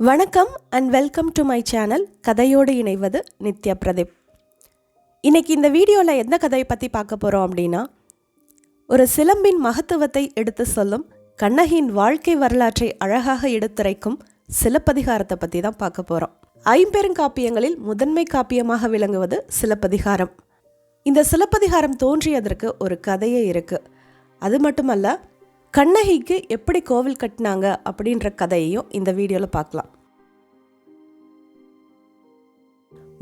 வணக்கம் and welcome to my channel கதையோடு இணைவது நித்யா பிரதீப். இன்றைக்கி இந்த வீடியோவில் எந்த கதையை பற்றி பார்க்க போகிறோம் அப்படின்னா ஒரு சிலம்பின் மகத்துவத்தை எடுத்து சொல்லும் கண்ணகியின் வாழ்க்கை வரலாற்றை அழகாக எடுத்துரைக்கும் சிலப்பதிகாரத்தை பற்றி தான் பார்க்க போகிறோம் ஐம்பெருங்காப்பியங்களில் முதன்மை காப்பியமாக விளங்குவது சிலப்பதிகாரம். இந்த சிலப்பதிகாரம் தோன்றியதற்கு ஒரு கதையே இருக்குது அது மட்டுமல்ல கண்ணகிக்கு எப்படி கோவில் கட்டினாங்க அப்படின்ற கதையையும் இந்த வீடியோவில் பார்க்கலாம்.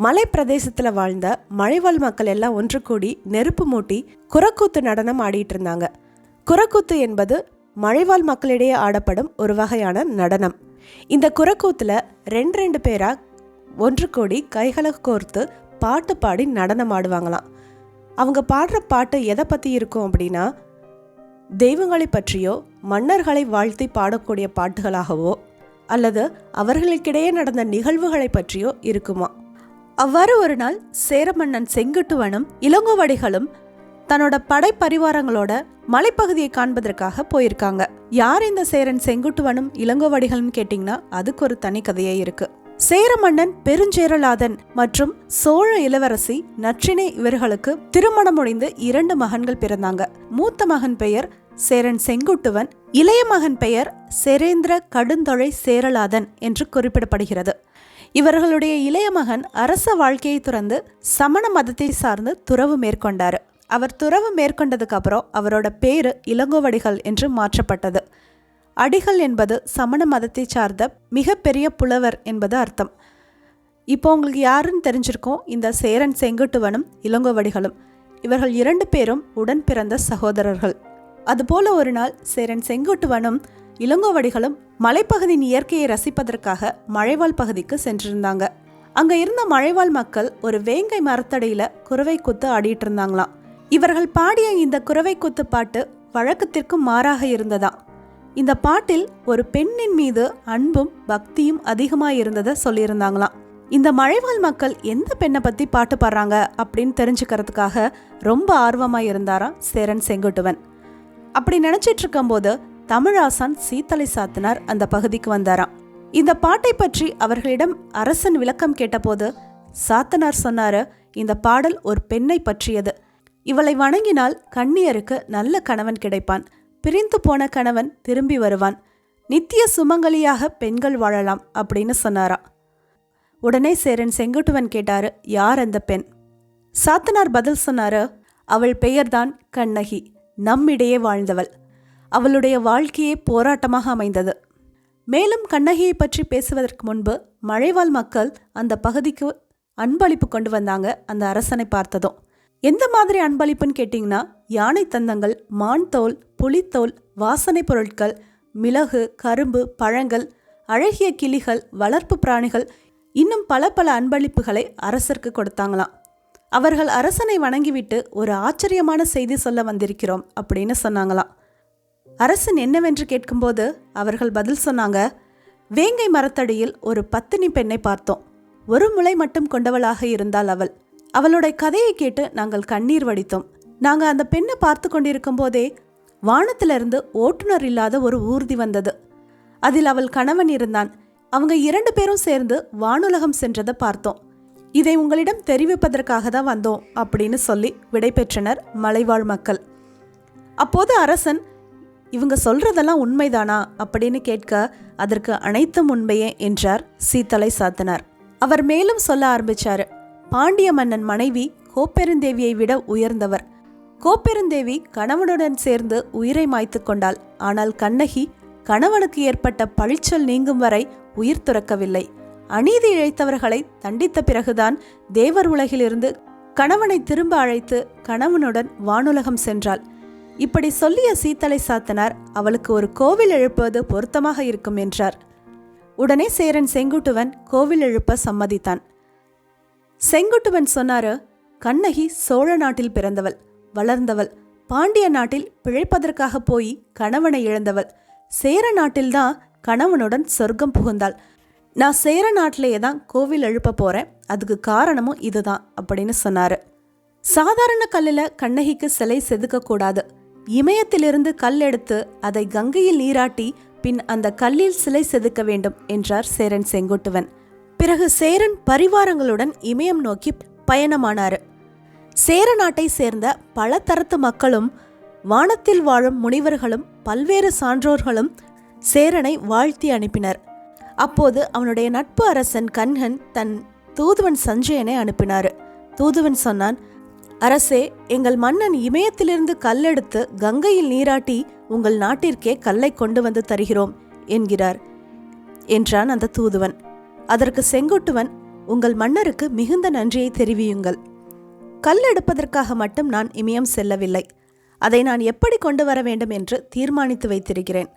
மலை பிரதேசத்தில் வாழ்ந்த மழைவாழ் மக்கள் எல்லாம் ஒன்று கூடி நெருப்பு மூட்டி குரக்கூத்து நடனம் ஆடிட்டு இருந்தாங்க. குரக்கூத்து என்பது மழைவாழ் மக்களிடையே ஆடப்படும் ஒரு வகையான நடனம். இந்த குரக்கூத்தில் ரெண்டு ரெண்டு பேராக ஒன்று கூடி கைகளை கோர்த்து பாட்டு பாடி நடனம் ஆடுவாங்களாம். அவங்க பாடுற பாட்டு எதை பற்றி இருக்கும் அப்படின்னா தெய்வங்களை பற்றியோ மன்னர்களை வாழ்த்தி பாடக்கூடிய பாட்டுகளாகவோ அல்லது அவர்களுக்கிடையே நடந்த நிகழ்வுகளை பற்றியோ இருக்குமா? அவ்வாறு ஒரு நாள் சேரமன்னன் செங்குட்டுவனும் இளங்கோவடிகளும் தன்னோட படை பரிவாரங்களோட மலைப்பகுதியை காண்பதற்காக போயிருக்காங்க. யார் இந்த சேரன் செங்குட்டுவனும் இளங்கோவடிகளும் கேட்டிங்கன்னா அதுக்கு ஒரு தனி கதையே இருக்குது சேர மன்னன் பெருஞ்சேரலாதன் மற்றும் சோழ இளவரசி நற்றினை இவர்களுக்கு திருமணம் முடிந்து இரண்டு மகன்கள் பிறந்தாங்க. மூத்த மகன் பெயர் சேரன் செங்குட்டுவன் இளைய மகன் பெயர் செரேந்திர கடுந்தொழை சேரலாதன் என்று குறிப்பிடப்படுகிறது. இவர்களுடைய இளைய மகன் அரச வாழ்க்கையை துறந்து சமண மதத்தை சார்ந்து துறவு மேற்கொண்டார். அவர் துறவு மேற்கொண்டதுக்கு அப்புறம் அவரோட பேரு இளங்கோவடிகள் என்று மாற்றப்பட்டது. அடிகள் என்பது சமண மதத்தை சார்ந்த மிகப்பெரிய புலவர் என்பது அர்த்தம். இப்போ உங்களுக்கு யாருன்னு தெரிஞ்சிருக்கோம் இந்த சேரன் செங்குட்டுவனும் இளங்கோவடிகளும். இவர்கள் இரண்டு பேரும் உடன் பிறந்த சகோதரர்கள். அதுபோல ஒரு நாள் சேரன் செங்குட்டுவனும் இளங்கோவடிகளும் மலைப்பகுதியின் இயற்கையை ரசிப்பதற்காக மழைவாழ் பகுதிக்கு சென்றிருந்தாங்க. அங்க இருந்த மழைவாழ் மக்கள் ஒரு வேங்கை மரத்தடியில் குறவை குத்து ஆடிட்டு இருந்தாங்களாம் இவர்கள் பாடிய இந்த குறவை குத்து பாட்டு வழக்கத்திற்கு மாறாக இருந்ததா இந்த பாட்டில் ஒரு பெண்ணின் மீது அன்பும் பக்தியும் அதிகமாக இருந்ததை சொல்லியிருந்தாங்களாம். இந்த மழைவாழ் மக்கள் எந்த பெண்ணை பற்றி பாட்டு பாடுறாங்க அப்படின்னு தெரிஞ்சுக்கிறதுக்காக ரொம்ப ஆர்வமாக இருந்தாராம் சேரன் செங்குட்டுவன். அப்படி நினச்சிட்டு இருக்கும்போது தமிழாசான் சீத்தலை சாத்தினார் அந்த பகுதிக்கு வந்தாராம். இந்த பாட்டை பற்றி அவர்களிடம் அரசன் விளக்கம் கேட்டபோது சாத்தனார் சொன்னாரு இந்த பாடல் ஒரு பெண்ணை பற்றியது. இவளை வணங்கினால் கண்ணியருக்கு நல்ல கணவன் கிடைப்பான். பிரிந்து போன கணவன் திரும்பி வருவான். நித்திய சுமங்கலியாக பெண்கள் வாழலாம் அப்படின்னு சொன்னாரா. உடனே சேரன் செங்குட்டுவன் கேட்டாரு யார் அந்த பெண்? சாத்தனார் பதில் சொன்னாரு அவள் பெயர்தான் கண்ணகி நம்மிடையே வாழ்ந்தவள். அவளுடைய வாழ்க்கையே போராட்டமாக அமைந்தது. மேலும் கண்ணகியை பற்றி பேசுவதற்கு முன்பு மழைவாழ் மக்கள் அந்த பகுதிக்கு அன்பளிப்பு கொண்டு வந்தாங்க அந்த அரசனை பார்த்ததும். எந்த மாதிரி அன்பளிப்புன்னு கேட்டிங்கன்னா யானை தந்தங்கள் மான் தோல் புலித்தோல் வாசனை பொருட்கள் மிளகு கரும்பு பழங்கள் அழகிய கிளிகள் வளர்ப்பு பிராணிகள் இன்னும் பல பல அன்பளிப்புகளை அரசருக்கு கொடுத்தாங்களாம். அவர்கள் அரசனை வணங்கிவிட்டு ஒரு ஆச்சரியமான செய்தி சொல்ல வந்திருக்கிறோம் அப்படின்னு சொன்னாங்களாம். அரசன் என்னவென்று கேட்கும்போது அவர்கள் பதில் சொன்னாங்க வேங்கை மரத்தடியில் ஒரு பத்தினி பெண்ணை பார்த்தோம். ஒரு முளை மட்டும் கொண்டவளாக இருந்தாள் அவள். அவளுடைய கதையை கேட்டு நாங்கள் கண்ணீர் வடித்தோம். நாங்கள் அந்த பெண்ணை பார்த்து கொண்டிருக்கும் போதே வானத்திலிருந்து ஓட்டுநர் இல்லாத ஒரு ஊர்தி வந்தது. அதில் அவள் கணவன் இருந்தான். அவங்க இரண்டு பேரும் சேர்ந்து வானுலகம் சென்றதை பார்த்தோம். இதை உங்களிடம் தெரிவிப்பதற்காக தான் வந்தோம் அப்படின்னு சொல்லி விடைபெற்றனர் மலைவாழ் மக்கள். அப்போது அரசன் இவங்க சொல்றதெல்லாம் உண்மைதானா? அப்படின்னு கேட்க அதற்கு அனைத்தும் உண்மையே என்றார் சீத்தலை சாத்தனார். அவர் மேலும் சொல்ல ஆரம்பிச்சாரு பாண்டிய மன்னன் மனைவி கோப்பெருந்தேவியை விட உயர்ந்தவர். கோப்பெருந்தேவி கணவனுடன் சேர்ந்து உயிரை மாய்த்து கொண்டாள். ஆனால் கண்ணகி கணவனுக்கு ஏற்பட்ட பழிச்சல் நீங்கும் வரை உயிர் துறக்கவில்லை. அநீதி இழைத்தவர்களை தண்டித்த பிறகுதான் தேவர் உலகிலிருந்து கணவனை திரும்ப அழைத்து கணவனுடன் வானுலகம் சென்றாள். இப்படி சொல்லிய சீத்தலை சாத்தனார் அவளுக்கு ஒரு கோவில் எழுப்புவது பொருத்தமாக இருக்கும் என்றார். உடனே சேரன் செங்குட்டுவன் கோவில் எழுப்ப சம்மதித்தான். செங்குட்டுவன் சொன்னாரு கண்ணகி சோழ நாட்டில் பிறந்தவள் வளர்ந்தவள். பாண்டிய நாட்டில் பிழைப்பதற்காக போய் கணவனை இழந்தவள். சேர நாட்டில்தான் கணவனுடன் சொர்க்கம் புகுந்தாள். நான் சேர நாட்டிலேயே தான் கோவில் எழுப்ப போறேன். அதுக்கு காரணமும் இதுதான் அப்படின்னு சொன்னாரு. சாதாரண கல்லில் கண்ணகிக்கு சிலை செதுக்கக்கூடாது இமயத்திலிருந்து கல் எடுத்து அதை கங்கையில் நீராட்டி பின் அந்த கல்லில் சிலை செதுக்க வேண்டும் என்றார் சேரன் செங்குட்டுவன். பிறகு சேரன் பரிவாரங்களுடன் இமயம் நோக்கி பயணமானாரு. சேர நாட்டை சேர்ந்த பல தரத்து மக்களும் வானத்தில் வாழும் முனிவர்களும் பல்வேறு சான்றோர்களும் சேரனை வாழ்த்தி அனுப்பினர். அப்போது அவனுடைய நட்பு அரசன் கண்கன் தன் தூதுவன் சஞ்சயனை அனுப்பினார். தூதுவன் சொன்னான் அரசே எங்கள் மன்னன் இமயத்திலிருந்து கல்லெடுத்து கங்கையில் நீராட்டி உங்கள் நாட்டிற்கே கல்லை கொண்டு வந்து தருகிறோம் என்கிறார் என்றான் அந்த தூதுவன். அதற்கு செங்குட்டுவன் உங்கள் மன்னருக்கு மிகுந்த நன்றியை தெரிவியுங்கள். கல் எடுப்பதற்காக மட்டும் நான் இமயம் செல்லவில்லை. அதை நான் எப்படி கொண்டு வர வேண்டும் என்று தீர்மானித்து வைத்திருக்கிறேன்.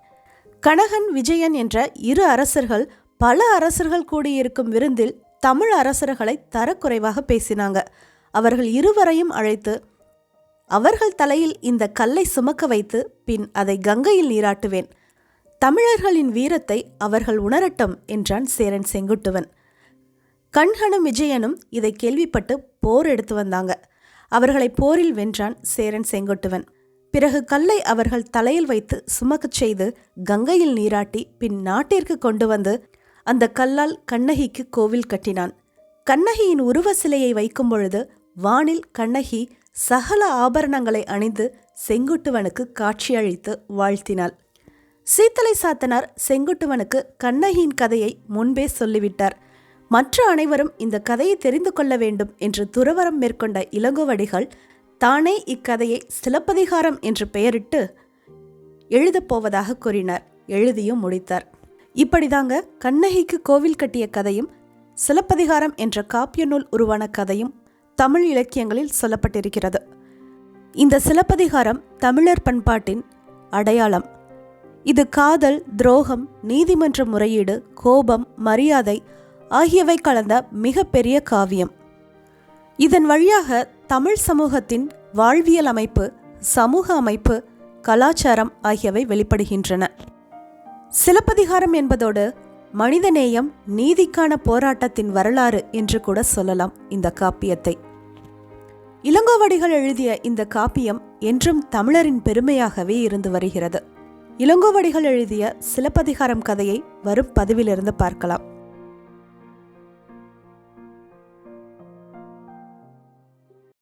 கனகன் விஜயன் என்ற இரு அரசர்கள் பல அரசர்கள் கூடியிருக்கும் விருந்தில் தமிழ் அரசர்களை தரக்குறைவாக பேசினாங்க. அவர்கள் இருவரையும் அழைத்து அவர்கள் தலையில் இந்த கல்லை சுமக்க வைத்து பின் அதை கங்கையில் நீராட்டுவேன். தமிழர்களின் வீரத்தை அவர்கள் உணரட்டும் என்றான் சேரன் செங்குட்டுவன். கண்கனும் விஜயனும் இதை கேள்விப்பட்டு போர் எடுத்து வந்தாங்க. அவர்களை போரில் வென்றான் சேரன் செங்குட்டுவன். பிறகு கல்லை அவர்கள் தலையில் வைத்து சுமக்கச் செய்து கங்கையில் நீராட்டி பின் நாட்டிற்கு கொண்டு வந்து அந்த கல்லால் கண்ணகிக்கு கோவில் கட்டினான். கண்ணகியின் உருவ சிலையை வைக்கும் பொழுது வானில் கண்ணகி சகல ஆபரணங்களை அணிந்து செங்குட்டுவனுக்கு காட்சியளித்து வாழ்த்தினாள். சீத்தலை சாத்தனார் செங்குட்டுவனுக்கு கண்ணகியின் கதையை முன்பே சொல்லிவிட்டார். மற்ற அனைவரும் இந்த கதையை தெரிந்து கொள்ள வேண்டும் என்று துறவரம் மேற்கொண்ட இளங்கோவடிகள் தானே இக்கதையை சிலப்பதிகாரம் என்று பெயரிட்டு எழுதப்போவதாக கூறினார். எழுதியும் முடித்தார். இப்படிதாங்க கண்ணகிக்கு கோவில் கட்டிய கதையும் சிலப்பதிகாரம் என்ற காப்பிய நூல் உருவான கதையும் தமிழ் இலக்கியங்களில் சொல்லப்பட்டிருக்கிறது. இந்த சிலப்பதிகாரம் தமிழர் பண்பாட்டின் அடையாளம். இது காதல் துரோகம் நீதிமன்ற முறையீடு கோபம் மரியாதை ஆகியவை கலந்த மிகப்பெரிய காவியம். இதன் வழியாக தமிழ் சமூகத்தின் வாழ்வியல் அமைப்பு சமூக அமைப்பு கலாச்சாரம் ஆகியவை வெளிப்படுகின்றன. சிலப்பதிகாரம் என்பதோடு மனிதநேயம் நீதிக்கான போராட்டத்தின் வரலாறு என்று கூட சொல்லலாம் இந்த காப்பியத்தை. இளங்கோவடிகள் எழுதிய இந்த காப்பியம் என்றும் தமிழரின் பெருமையாகவே இருந்து வருகிறது. இளங்கோவடிகள் எழுதிய சிலப்பதிகாரம் கதையை வரும் பதிவிலிருந்து பார்க்கலாம்.